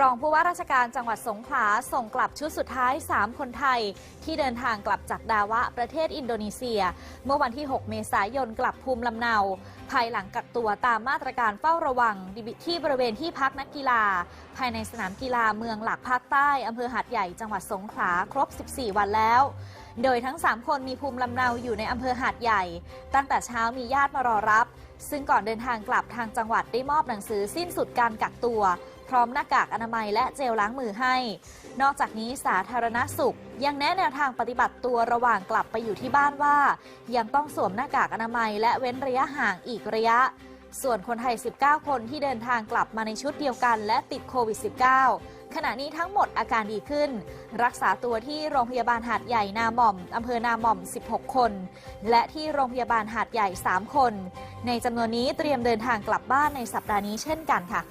รองผู้ว่าราชการจังหวัดสงขลาส่งกลับชุดสุดท้าย 3 คนไทย ที่เดินทางกลับจากดาวะประเทศอินโดนีเซีย เมื่อวันที่ 6 เมษายนกลับภูมิลำเนา ภายหลังกักตัวตามมาตรการเฝ้าระวังที่บริเวณที่พักนักกีฬา ภายในสนามกีฬาเมืองหลักภาคใต้อำเภอหาดใหญ่จังหวัดสงขลาครบ 14 วันแล้วโดยทั้ง 3 คนมีภูมิลำเนาอยู่ในอำเภอหาดใหญ่ ตั้งแต่เช้ามีญาติมารอรับ ซึ่งก่อนเดินทางกลับทางจังหวัดได้มอบหนังสือสิ้นสุดการกักตัว พร้อมหน้ากากอนามัยและเจลล้างมือให้ นอกจากนี้สาธารณสุข ยังแนะแนวทางปฏิบัติตัวระหว่างกลับไปอยู่ที่บ้านว่า ยังต้องสวมหน้ากากอนามัย และเว้นระยะห่างอีกระยะ ส่วนคนไทย 19 คนที่เดินทางกลับมาในชุดเดียวกัน และติดโควิด -19 ขณะนี้ทั้งหมดอาการดีขึ้น รักษาตัวที่โรงพยาบาลหาดใหญ่นาหม่อมอำเภอนาหม่อม 16 คน และที่โรงพยาบาลหาดใหญ่ 3 คน ในจำนวนนี้เตรียมเดินทางกลับบ้านในสัปดาห์นี้เช่นกันค่ะ